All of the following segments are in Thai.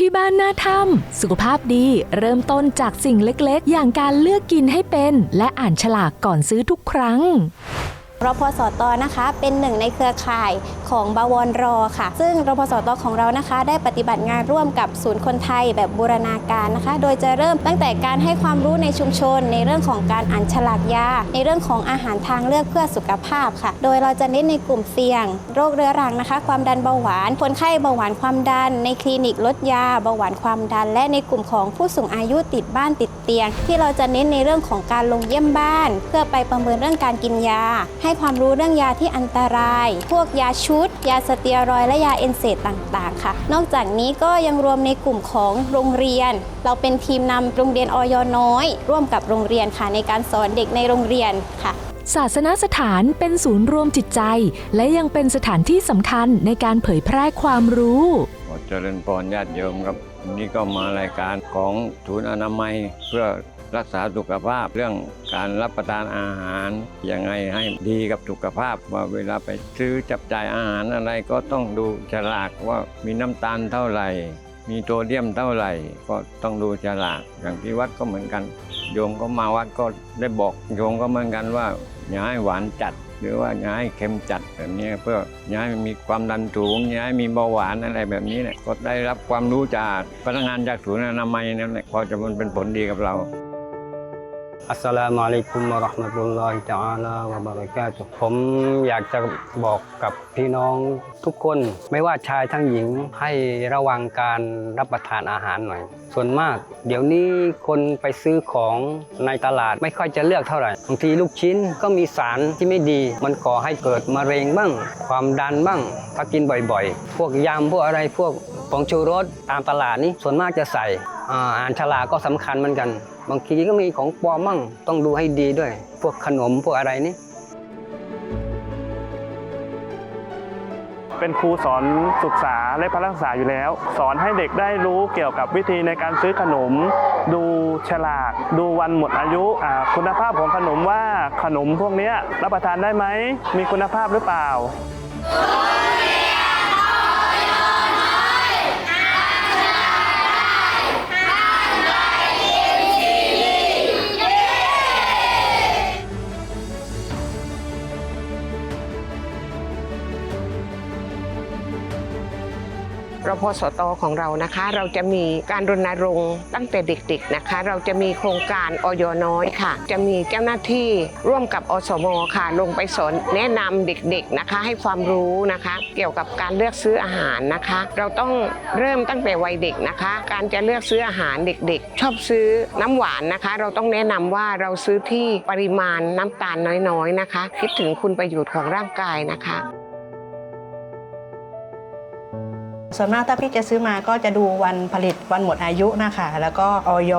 ที่บ้านหน้าถ้ำสุขภาพดีเริ่มต้นจากสิ่งเล็กๆ อย่างการเลือกกินให้เป็น และอ่านฉลากก่อนซื้อทุกครั้ง รพสตนะคะเป็นหนึ่งในเครือข่ายของบวรรอค่ะ ซึ่งรพสตของเรานะคะ ได้ปฏิบัติงานร่วมกับศูนย์คนไทยแบบบูรณาการนะคะ โดยจะเริ่มตั้งแต่การให้ความรู้ในชุมชน ในเรื่องของการอ่านฉลากยา ในเรื่องของอาหารทางเลือกเพื่อสุขภาพค่ะ โดยเราจะเน้นในกลุ่มเสี่ยง โรคเรื้อรังนะคะ ความดันเบาหวานคนไข้เบาหวานความดัน ในคลินิกลดยาเบาหวานความดัน และในกลุ่มของผู้สูงอายุติดบ้านติดเตียง ที่เราจะเน้นในเรื่องของการลงเยี่ยมบ้าน เพื่อไปประเมินเรื่องการกินยาให้ความรู้เรื่องยาที่อันตราย พวกยาชุด ยาสเตียรอยด์และยาเอนเซตต่างๆ ค่ะ นอกจากนี้ก็ยังรวมในกลุ่มของโรงเรียน เราเป็นทีมนำโรงเรียนออยน้อย ร่วมกับโรงเรียนค่ะในการสอนเด็กในโรงเรียนค่ะศาสนสถานเป็นศูนย์รวมจิตใจ และยังเป็นสถานที่สำคัญในการเผยแพร่ความรู้ขอเจริญพรญาติโยมครับวันนี้ก็มารายการของศูนย์อนามัยเพื่อ รักษาสุขภาพเรื่องการรับประทานอาหารยังไงให้ดีกับสุขภาพว่าเวลาไปซื้อจับจ่ายอาหารอะไรก็ต้องดูฉลากว่ามีน้ำตาลเท่าไหร่ มีโซเดียมเท่าไหร่ ก็ต้องดูฉลากอย่างที่วัดก็เหมือนกัน โยมก็มาวัดก็ได้บอกโยมก็เหมือนกันว่าอย่าให้หวานจัดหรือว่าอย่าให้เค็มจัดแบบนี้เพื่ออย่าให้มีความดันสูงอย่าให้มีเบาหวานอะไรแบบนี้เนี่ยก็ได้รับความรู้จากพนักงานจากศูนย์อนามัยนั่นแหละพอจะมันเป็นผลดีกับเรา อัสสลามุอะลัยกุมะราะห์มะตุลลอฮิตะอาลาวะบะเราะกาตุผมอยากจะบอกกับพี่น้องทุกคนไม่ว่าชายทั้งหญิงให้ระวังการรับประทานอาหารหน่อย ส่วนมาก เดี๋ยวนี้คนไปซื้อของในตลาดไม่ค่อยจะเลือกเท่าไหร่บางทีลูกชิ้นก็มีสารที่ไม่ดี มันก่อให้เกิดมะเร็งบ้าง ความดันบ้าง ถ้ากินบ่อยๆ พวกยำพวกอะไรพวกผงชูรสตามตลาดนี่ส่วนมากจะใส่ อ่านฉลากก็สำคัญเหมือนกัน บางทีก็มีของปลอมมั่งต้องดูให้ดีด้วย พวกขนมพวกอะไรนี่เป็นครูสอนศึกษาและพละศึกษาอยู่แล้ว สอนให้เด็กได้รู้เกี่ยวกับวิธีในการซื้อขนม ดูฉลาก ดูวันหมดอายุคุณภาพของขนมว่าขนมพวกนี้รับประทานได้ไหม มีคุณภาพหรือเปล่า รพสตของเรานะคะ เราจะมีการรณรงค์ตั้งแต่เด็กๆนะคะ เราจะมีโครงการออยน้อยค่ะ จะมีเจ้าหน้าที่ร่วมกับอสมค่ะ ลงไปสอนแนะนำเด็กๆนะคะ ให้ความรู้นะคะ เกี่ยวกับการเลือกซื้ออาหารนะคะ เราต้องเริ่มตั้งแต่วัยเด็กนะคะ การจะเลือกซื้ออาหารเด็กๆ ชอบซื้อน้ำหวานนะคะ เราต้องแนะนำว่าเราซื้อที่ปริมาณน้ำตาลน้อยๆนะคะ คิดถึงคุณประโยชน์ของร่างกายนะคะ ส่วนมากถ้าพี่จะซื้อมาก็จะดูวันผลิตวันหมดอายุนะคะ แล้วก็ออย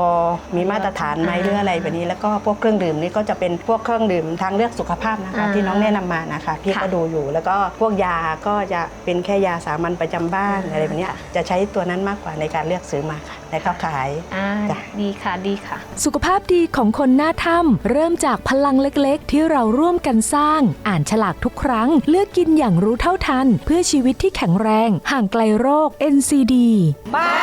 มีมาตรฐานไหมหรืออะไรแบบนี้ แล้วก็พวกเครื่องดื่มนี่ก็จะเป็นพวกเครื่องดื่มทางเลือกสุขภาพนะคะอ่าที่น้องแนะนำมานะคะ พี่ค่ะก็ดูอยู่ แล้วก็พวกยาก็จะเป็นแค่ยาสามัญประจำบ้านอะไรแบบเนี้ยจะใช้ตัวนั้นมากกว่าในการเลือกซื้อมาค่ะในเข้าขายอ่าจ้ะดีค่ะดีค่ะ สุขภาพดีของคนหน้าถ้ำเริ่มจากพลังเล็กๆ ที่เราร่วมกันสร้าง อ่านฉลากทุกครั้ง เลือกกินอย่างรู้เท่าทัน เพื่อชีวิตที่แข็งแรง ห่างไกลโรค NCD บ้า